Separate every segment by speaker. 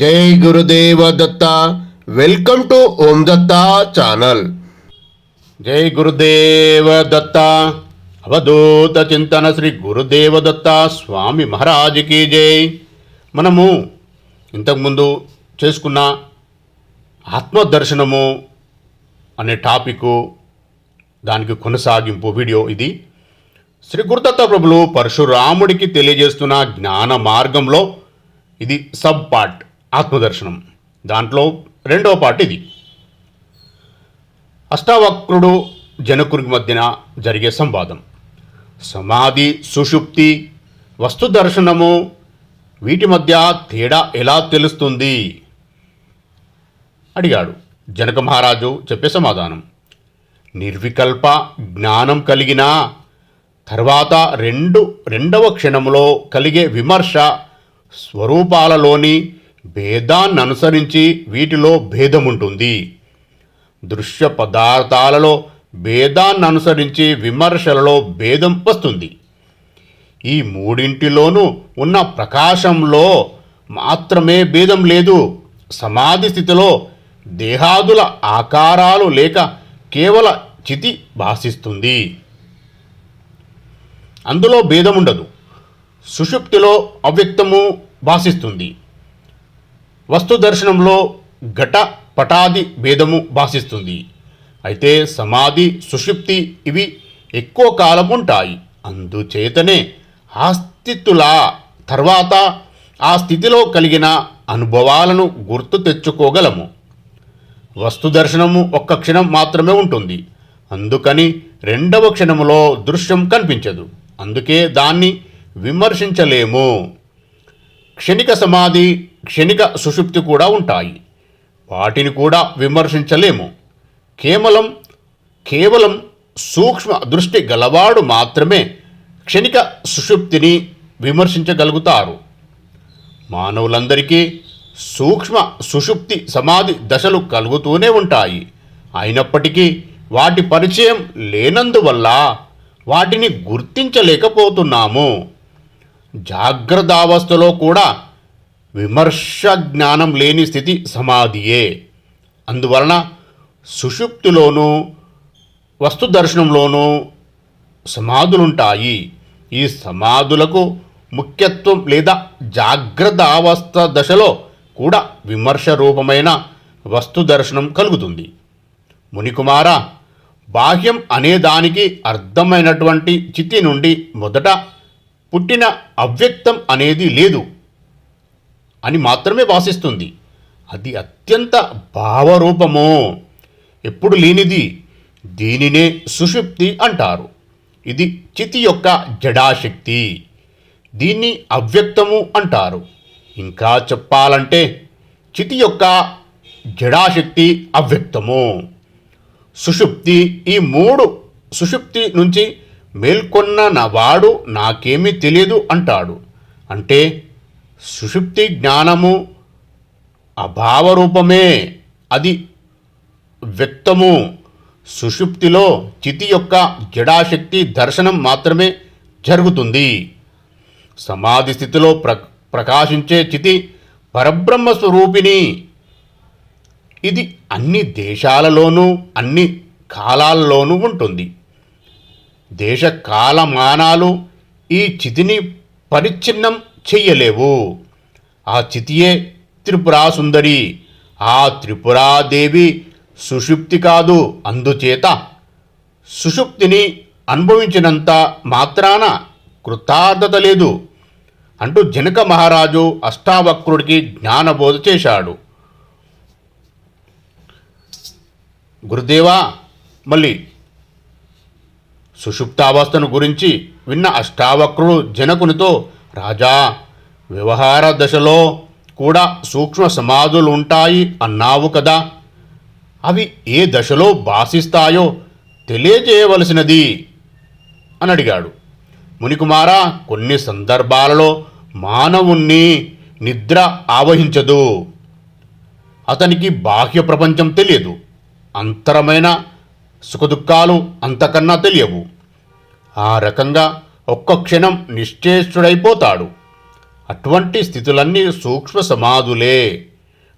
Speaker 1: జై Gurudeva Datta. Welcome to Om Datta channel. జై గురుదేవ దత్త. అవధూత చింతన శ్రీ గురుదేవ దత్త స్వామి మహారాజుకి జై. మనము ఇంతకుముందు చేసుకున్న ఆత్మదర్శనము అనే టాపిక్ దానికి కొనసాగింపు వీడియో ఇది. శ్రీ గురుదత్త ప్రభులు పరశురాముడికి తెలియజేస్తున్న జ్ఞాన మార్గంలో ఇది సబ్ పార్ట్. ఆత్మదర్శనం. దాంట్లో రెండో పార్ట్ ఇది. అష్టావక్రుడు జనకునికి మధ్యన జరిగే సంవాదం. సమాధి సుషుప్తి వస్తు దర్శనము వీటి మధ్య తేడా ఎలా తెలుస్తుంది? అడిగాడు జనక మహారాజు చెప్పే సమాధానం. నిర్వికల్ప జ్ఞానం కలిగిన తర్వాత రెండు రెండవ క్షణంలో కలిగే విమర్శ స్వరూపాలలోని భేదాన్ని అనుసరించి వీటిలో భేదం ఉంటుంది దృశ్య పదార్థాలలో భేదాన్ననుసరించి విమర్శలలో భేదం వస్తుంది. ఈ మూడింటిలోనూ ఉన్న ప్రకాశంలో మాత్రమే భేదం లేదు. సమాధి స్థితిలో దేహాదుల ఆకారాలు లేక కేవల చితి భాషిస్తుంది అందులో భేదం ఉండదు సుషుప్తిలో అవ్యక్తము భాషిస్తుంది వస్తు దర్శనంలో ఘట పటాది భేదము భాషిస్తుంది అయితే సమాధి సుషుప్తి ఇవి ఎక్కువ కాలం ఉంటాయి అందుచేతనే ఆ స్థితుల తర్వాత ఆ స్థితిలో కలిగిన అనుభవాలను గుర్తు తెచ్చుకోగలము. వస్తు దర్శనము ఒక్క క్షణం మాత్రమే ఉంటుంది. అందుకని రెండవ క్షణములో దృశ్యం కనిపించదు. అందుకే దాన్ని విమర్శించలేము. క్షణిక సమాధి క్షణిక సుషుప్తి కూడా ఉంటాయి. వాటిని కూడా విమర్శించలేము. కేవలం కేవలం సూక్ష్మ దృష్టి గలవాడు మాత్రమే క్షణిక సుషుప్తిని విమర్శించగలుగుతారు. మానవులందరికీ సూక్ష్మ సుషుప్తి సమాధి దశలు కలుగుతూనే ఉంటాయి. అయినప్పటికీ వాటి పరిచయం లేనందువల్ల వాటిని గుర్తించలేకపోతున్నాము. జాగ్రత్తావస్థలో కూడా విమర్శ జ్ఞానం లేని స్థితి సమాధియే. అందువలన సుషుప్తిలోనూ వస్తుదర్శనంలోనూ సమాధులుంటాయి. ఈ సమాధులకు ముఖ్యత్వం లేదా జాగ్రత్త అవస్థ దశలో కూడా విమర్శ రూపమైన వస్తుదర్శనం కలుగుతుంది. మునికుమార బాహ్యం అనేదానికి అర్థమైనటువంటి చితి నుండి మొదట పుట్టిన అవ్యక్తం అనేది లేదు. అని మాత్రమే భాషిస్తుంది అది అత్యంత భావరూపము. ఎప్పుడు లేనిది దీనినే సుషుప్తి అంటారు. ఇది చితి యొక్క జడాశక్తి. దీన్ని అవ్యక్తము అంటారు. ఇంకా చెప్పాలంటే చితి యొక్క జడాశక్తి అవ్యక్తము. సుషుప్తి ఈ మూడు సుషుప్తి నుంచి మేల్కొన్న నవాడు నాకేమీ తెలియదు అంటాడు. అంటే సుషుప్తి జ్ఞానము అభావరూపమే అది వ్యక్తము. సుషుప్తిలో చితి యొక్క జడాశక్తి దర్శనం మాత్రమే జరుగుతుంది. సమాధి స్థితిలో ప్ర ప్రకాశించే చితి పరబ్రహ్మ స్వరూపిణి. ఇది అన్ని దేశాలలోనూ అన్ని కాలాల్లోనూ ఉంటుంది. దేశ కాలమానాలు ఈ చితిని పరిచ్ఛిన్నం చెయ్యలేవు. ఆ చితియే త్రిపురా సుందరి ఆ త్రిపురాదేవి సుషుప్తి కాదు. అందుచేత సుషుప్తిని అనుభవించినంత మాత్రాన కృతార్థత లేదు అంటూ జనక మహారాజు అష్టావక్రుడికి జ్ఞానబోధ చేశాడు. గురుదేవా మళ్ళీ సుషుప్తావస్థను గురించి విన్న అష్టావక్రుడు జనకునితో రాజా వ్యవహార దశలో కూడా సూక్ష్మ సమాధులు ఉంటాయి అన్నావు కదా. అవి ఏ దశలో భాషిస్తాయో తెలియజేయవలసినది? అని అడిగాడు మునికుమారా కొన్ని సందర్భాలలో మానవుణ్ణి నిద్ర ఆవహించదు. అతనికి బాహ్య ప్రపంచం తెలియదు. అంతరమైన సుఖదుఖాలు అంతకన్నా తెలియవు. ఆ రకంగా ఒక్క క్షణం నిశ్చేష్టుడైపోతాడు. అటువంటి స్థితులన్నీ సూక్ష్మ సమాధులే.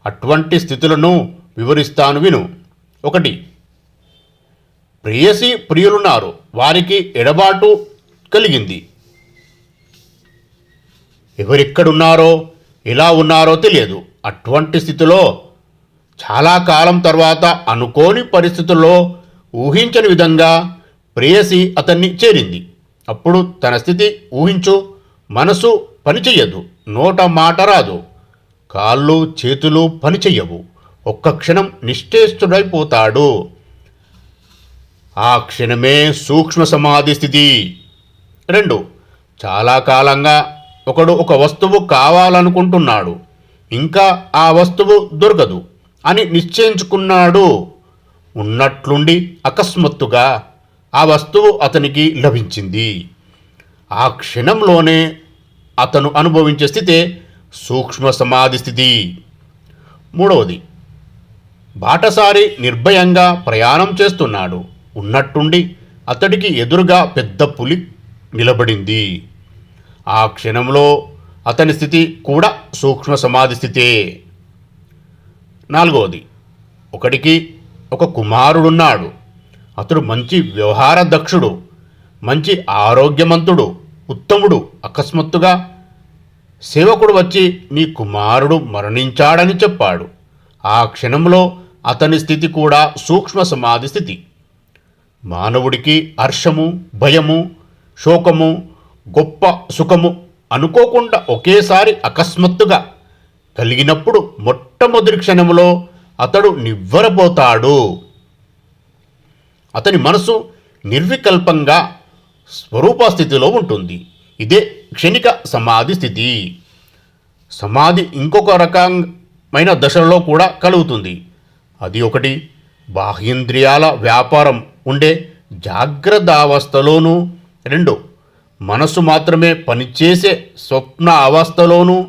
Speaker 1: అటువంటి స్థితులను వివరిస్తాను విను. ఒకటి. ప్రియసి ప్రియులున్నారు. వారికి ఎడబాటు కలిగింది. ఎవరెక్కడున్నారో ఎలా ఉన్నారో తెలియదు. అటువంటి స్థితిలో చాలా కాలం తర్వాత అనుకోని పరిస్థితుల్లో ఊహించని విధంగా ప్రేయసి అతన్ని చేరింది. అప్పుడు తన స్థితి ఊహించు మనసు పనిచెయ్యదు నోట మాట రాదు. కాళ్ళు చేతులు పనిచెయ్యవు. ఒక్క క్షణం నిశ్చేష్టుడైపోతాడు. ఆ క్షణమే సూక్ష్మ సమాధి స్థితి. రెండు. చాలా కాలంగా ఒకడు ఒక వస్తువు కావాలనుకుంటున్నాడు. ఇంకా ఆ వస్తువు దొరకదు అని నిశ్చయించుకున్నాడు. ఉన్నట్లుండి అకస్మాత్తుగా ఆ వస్తువు అతనికి లభించింది. ఆ క్షణంలోనే అతను అనుభవించే స్థితే సూక్ష్మ సమాధి స్థితి. మూడవది బాటసారి నిర్భయంగా ప్రయాణం చేస్తున్నాడు. ఉన్నట్టుండి అతడికి ఎదురుగా పెద్ద పులి నిలబడింది. ఆ క్షణంలో అతని స్థితి కూడా సూక్ష్మ సమాధి స్థితే. నాలుగవది ఒకడికి ఒక కుమారుడున్నాడు. అతడు మంచి వ్యవహార దక్షుడు మంచి ఆరోగ్యమంతుడు ఉత్తముడు అకస్మాత్తుగా సేవకుడు వచ్చి నీ కుమారుడు మరణించాడని చెప్పాడు. ఆ క్షణంలో అతని స్థితి కూడా సూక్ష్మ సమాధి స్థితి. మానవుడికి హర్షము భయము శోకము గొప్ప సుఖము అనుకోకుండా ఒకేసారి అకస్మాత్తుగా కలిగినప్పుడు మొట్టమొదటి క్షణంలో అతడు నివ్వరపోతాడు. అతని మనసు నిర్వికల్పంగా స్వరూప స్థితిలో ఉంటుంది. ఇదే క్షణిక సమాధి స్థితి. సమాధి ఇంకొక రకమైన దశలలో కూడా కలుగుతుంది. అది ఒకటి బాహ్యేంద్రియాల వ్యాపారం ఉండే జాగ్రత్తావస్థలోనూ. రెండు మనసు మాత్రమే పనిచేసే స్వప్న అవస్థలోనూ.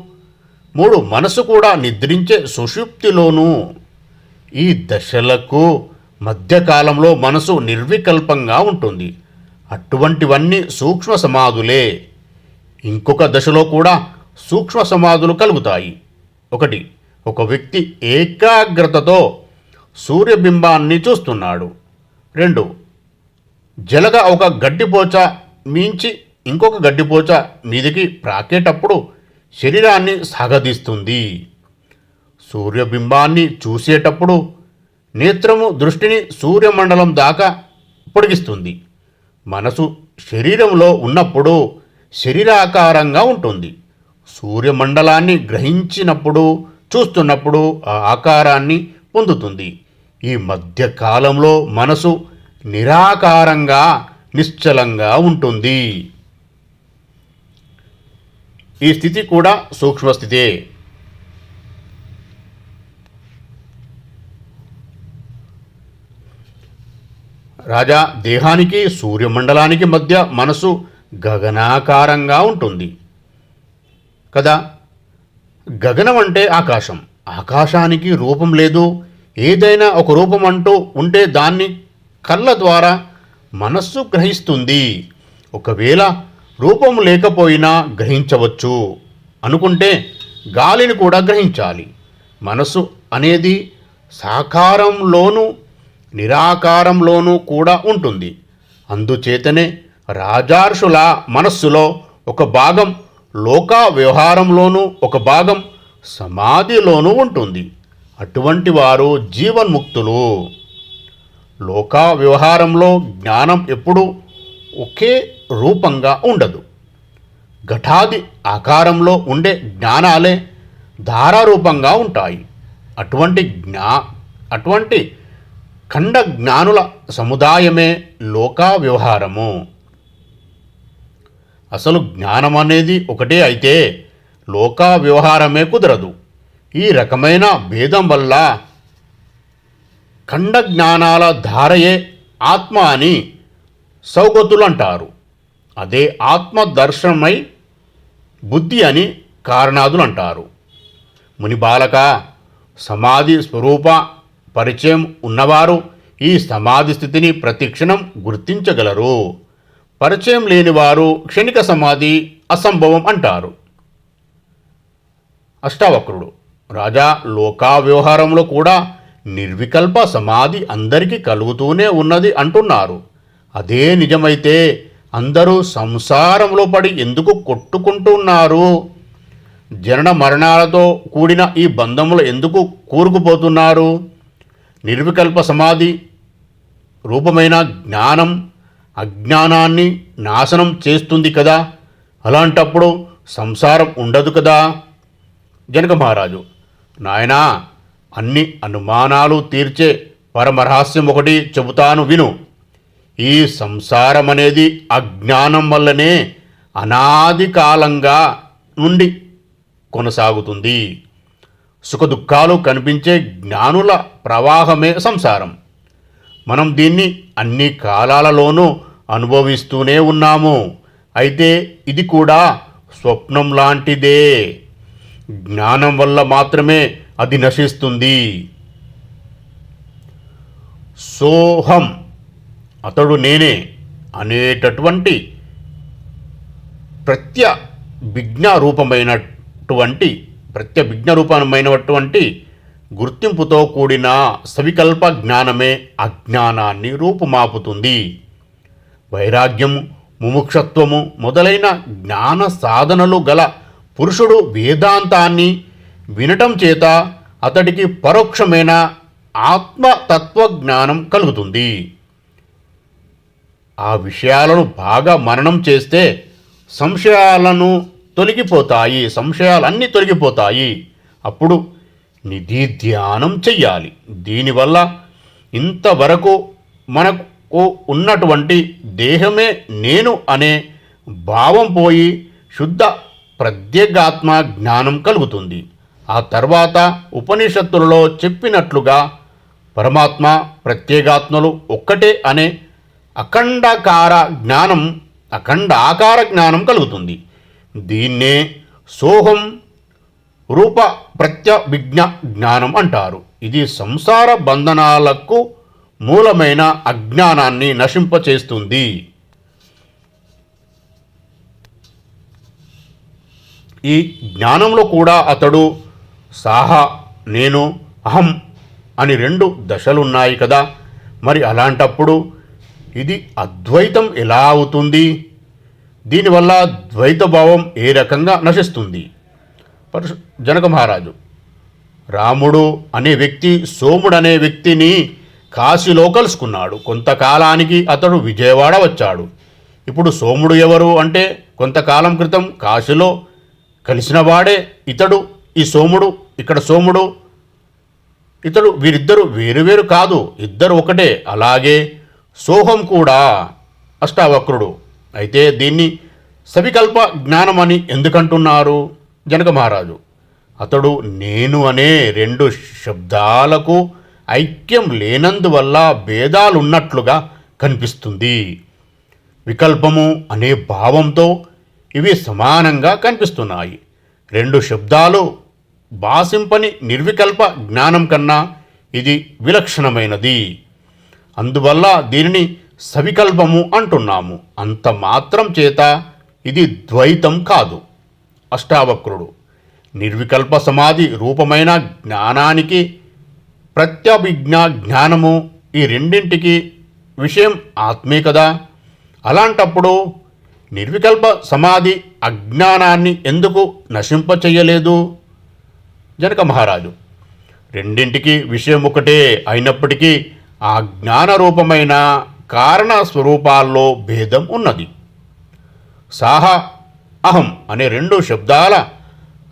Speaker 1: మూడు మనసు కూడా నిద్రించే సుషుప్తిలోనూ. ఈ దశలకు మధ్యకాలంలో మనసు నిర్వికల్పంగా ఉంటుంది. అటువంటివన్నీ సూక్ష్మ సమాధులే. ఇంకొక దశలో కూడా సూక్ష్మ సమాధులు కలుగుతాయి. ఒకటి ఒక వ్యక్తి ఏకాగ్రతతో సూర్యబింబాన్ని చూస్తున్నాడు. రెండు జలగ ఒక గడ్డిపోచ మించి ఇంకొక గడ్డిపోచ మీదికి ప్రాకేటప్పుడు శరీరాన్ని సాగదీస్తుంది సూర్యబింబాన్ని చూసేటప్పుడు నేత్రము దృష్టిని సూర్యమండలం దాకా పొడిగిస్తుంది. మనసు శరీరంలో ఉన్నప్పుడు శరీరాకారంగా ఉంటుంది. సూర్యమండలాన్ని గ్రహించినప్పుడు చూస్తున్నప్పుడు ఆ ఆకారాన్ని పొందుతుంది. ఈ మధ్యకాలంలో మనసు నిరాకారంగా నిశ్చలంగా ఉంటుంది. ఈ స్థితి కూడా సూక్ష్మస్థితే. రాజా దేహానికి సూర్యమండలానికి మధ్య మనసు గగనాకారంగా ఉంటుంది. కదా? గగనం అంటే ఆకాశం. ఆకాశానికి రూపం లేదు. ఏదైనా ఒక రూపం అంటూ ఉంటే దాన్ని కళ్ళ ద్వారా మనస్సు గ్రహిస్తుంది. ఒకవేళ రూపం లేకపోయినా గ్రహించవచ్చు. అనుకుంటే గాలిని కూడా గ్రహించాలి. మనసు అనేది సాకారంలోనూ నిరాకారంలోనూ కూడా ఉంటుంది. అందుచేతనే రాజార్షుల మనస్సులో ఒక భాగం లోక వ్యవహారంలోనూ ఒక భాగం సమాధిలోనూ ఉంటుంది. అటువంటి వారు జీవన్ముక్తులు. లోక వ్యవహారంలో జ్ఞానం ఎప్పుడూ ఒకే రూపంగా ఉండదు. ఘటాది ఆకారంలో ఉండే జ్ఞానాలే ధారారూపంగా ఉంటాయి. అటువంటి జ్ఞా అటువంటి ఖండ జ్ఞానుల సముదాయమే లోకా వ్యవహారము అసలు జ్ఞానం అనేది ఒకటే అయితే లోకా వ్యవహారమే కుదరదు. ఈ రకమైన భేదం వల్ల ఖండ జ్ఞానాల ధారయే ఆత్మ అని సౌగతులంటారు. అదే ఆత్మ దర్శనమై బుద్ధి అని కారణాదులంటారు. ముని బాలక సమాధి స్వరూప పరిచయం ఉన్నవారు ఈ సమాధి స్థితిని ప్రతిక్షణం గుర్తించగలరు. పరిచయం లేనివారు క్షణిక సమాధి అసంభవం అంటారు. అష్టావక్రుడు. రాజా లోకా వ్యవహారంలో కూడా నిర్వికల్ప సమాధి అందరికీ కలుగుతూనే ఉన్నది అంటున్నారు. అదే నిజమైతే అందరూ సంసారంలో పడి ఎందుకు కొట్టుకుంటున్నారు? జనన మరణాలతో కూడిన ఈ బంధములు ఎందుకు కూరుకుపోతున్నారు? నిర్వికల్ప సమాధి రూపమైన జ్ఞానం అజ్ఞానాన్ని నాశనం చేస్తుంది కదా. అలాంటప్పుడు సంసారం ఉండదు కదా. జనక మహారాజు నాయనా అన్ని అనుమానాలు తీర్చే పరమరహస్యం ఒకటి చెబుతాను విను. ఈ సంసారం అనేది అజ్ఞానం వల్లనే అనాది కాలంగా నుండి కొనసాగుతుంది. సుఖదుఖాలు కనిపించే జ్ఞానుల ప్రవాహమే సంసారం. మనం దీన్ని అన్ని కాలాలలోనూ అనుభవిస్తూనే ఉన్నాము. అయితే ఇది కూడా స్వప్నం లాంటిదే. జ్ఞానం వల్ల మాత్రమే అది నశిస్తుంది. సోహం. అతడు నేనే అనేటటువంటి ప్రత్య విజ్ఞారూపమైనటువంటి ప్రత్యభిజ్ఞ రూపమైనటువంటి గుర్తింపుతో కూడిన సవికల్ప జ్ఞానమే అజ్ఞానాన్ని రూపుమాపుతుంది. వైరాగ్యం ముముక్షత్వము మొదలైన జ్ఞాన సాధనలు గల పురుషుడు వేదాంతాన్ని వినటం చేత అతడికి పరోక్షమైన ఆత్మతత్వ జ్ఞానం కలుగుతుంది. ఆ విషయాలను బాగా మననం చేస్తే సంశయాలను తొలగిపోతాయి సంశయాలన్నీ తొలగిపోతాయి. అప్పుడు నిధి ధ్యానం చెయ్యాలి. దీనివల్ల ఇంతవరకు మనకు ఉన్నటువంటి దేహమే నేను అనే భావం పోయి శుద్ధ ప్రత్యేగాత్మ జ్ఞానం కలుగుతుంది. ఆ తర్వాత ఉపనిషత్తులలో చెప్పినట్లుగా పరమాత్మ ప్రత్యేగాత్మలు ఒక్కటే అనే అఖండాకార జ్ఞానం అఖండాకార జ్ఞానం కలుగుతుంది. దీన్నే సోహం రూప ప్రత్యభిజ్ఞ జ్ఞానం అంటారు. ఇది సంసార బంధనాలకు మూలమైన అజ్ఞానాన్ని నశింపచేస్తుంది. ఈ జ్ఞానంలో కూడా అతడు సాహ నేను అహం అని రెండు దశలున్నాయి కదా. మరి అలాంటప్పుడు ఇది అద్వైతం ఎలా అవుతుంది? దీనివల్ల ద్వైతభావం ఏ రకంగా నశిస్తుంది? పరశు జనక మహారాజు రాముడు అనే వ్యక్తి సోముడు అనే వ్యక్తిని కాశీలో కలుసుకున్నాడు. కొంతకాలానికి అతడు విజయవాడ వచ్చాడు. ఇప్పుడు సోముడు ఎవరు అంటే కొంతకాలం క్రితం కాశీలో కలిసిన వాడే ఇతడు ఈ సోముడు ఇక్కడ సోముడు. ఇతడు వీరిద్దరు వేరువేరు కాదు ఇద్దరు ఒకటే. అలాగే సోహం కూడా అష్టావక్రుడు. అయితే దీన్ని సవికల్ప జ్ఞానమని ఎందుకంటున్నారు? జనక మహారాజు. అతడు నేను అనే రెండు శబ్దాలకు ఐక్యం లేనందువల్ల భేదాలున్నట్లుగా కనిపిస్తుంది. వికల్పము అనే భావంతో ఇవి సమానంగా కనిపిస్తున్నాయి. రెండు శబ్దాలు భాషింపని నిర్వికల్ప జ్ఞానం కన్నా ఇది విలక్షణమైనది. అందువల్ల దీనిని సవికల్పము అంటున్నాము. అంత మాత్రం చేత ఇది ద్వైతం కాదు. అష్టావక్రుడు నిర్వికల్ప సమాధి రూపమైన జ్ఞానానికి ప్రత్యభిజ్ఞ జ్ఞానము ఈ రెండింటికి విషయం ఆత్మే కదా. అలాంటప్పుడు నిర్వికల్ప సమాధి అజ్ఞానాన్ని ఎందుకు నశింపచెయ్యలేదు జనక మహారాజు రెండింటికి విషయం ఒకటే అయినప్పటికీ ఆ జ్ఞాన రూపమైన కారణ స్వరూపాల్లో భేదం ఉన్నది. సాహ అహం అనే రెండు శబ్దాల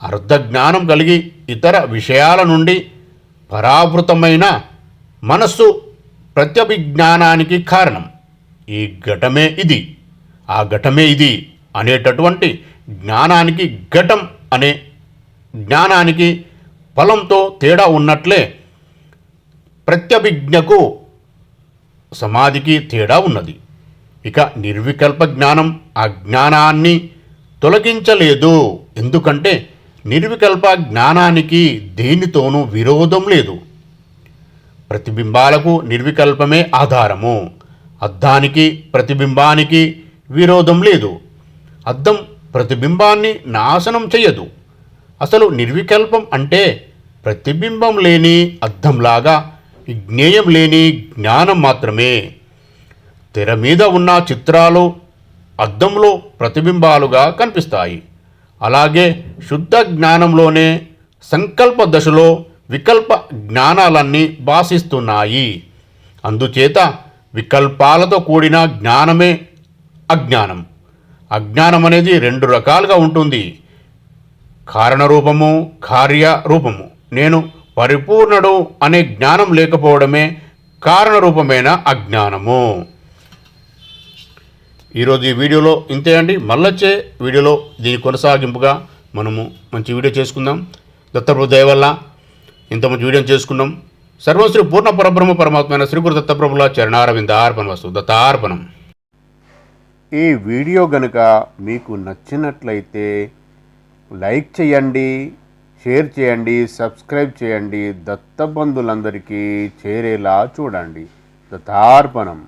Speaker 1: అర్ధజ్ఞానం కలిగి ఇతర విషయాల నుండి పరావృతమైన మనస్సు ప్రత్యభిజ్ఞానానికి కారణం. ఈ ఘటమే ఇది. ఆ ఘటమే ఇది అనేటటువంటి జ్ఞానానికి ఘటం అనే జ్ఞానానికి ఫలంతో తేడా ఉన్నట్లే ప్రత్యభిజ్ఞకు సమాధికి తేడా ఉన్నది. ఇక నిర్వికల్ప జ్ఞానం ఆ జ్ఞానాన్ని తొలగించలేదు. ఎందుకంటే నిర్వికల్ప జ్ఞానానికి దేనితోనూ విరోధం లేదు. ప్రతిబింబాలకు నిర్వికల్పమే ఆధారము. అద్దానికి ప్రతిబింబానికి విరోధం లేదు. అద్దం ప్రతిబింబాన్ని నాశనం చేయదు అసలు నిర్వికల్పం అంటే ప్రతిబింబం లేని అద్దంలాగా జ్ఞేయం లేని జ్ఞానం మాత్రమే. తెర మీద ఉన్న చిత్రాలు అద్దంలో ప్రతిబింబాలుగా కనిపిస్తాయి. అలాగే శుద్ధ జ్ఞానంలోనే సంకల్ప దశలో వికల్ప జ్ఞానాలన్నీ భాషిస్తున్నాయి అందుచేత వికల్పాలతో కూడిన జ్ఞానమే అజ్ఞానం. అజ్ఞానం అనేది రెండు రకాలుగా ఉంటుంది. కారణరూపము కార్యరూపము. నేను పరిపూర్ణుడు అనే జ్ఞానం లేకపోవడమే కారణరూపమైన అజ్ఞానము. ఈరోజు ఈ వీడియోలో ఇంతే అండి. మళ్ళొచ్చే వీడియోలో దీని కొనసాగింపుగా మనము మంచి వీడియో చేసుకుందాం. దత్తప్రభు దయ వల్ల ఇంత మంచి వీడియో చేసుకున్నాం. సర్వశ్రీ పూర్ణ పరబ్రహ్మ పరమాత్మైన శ్రీ గురు దత్తప్రభుల చరణారవిందార్పణ వస్తు దత్తార్పణం.
Speaker 2: ఈ వీడియో గనుక మీకు నచ్చినట్లయితే లైక్ చేయండి. షేర్ చేయండి సబ్స్క్రైబ్ చేయండి. దత్తబంధులందరికీ చేరేలా చూడండి. దత్తార్పణం.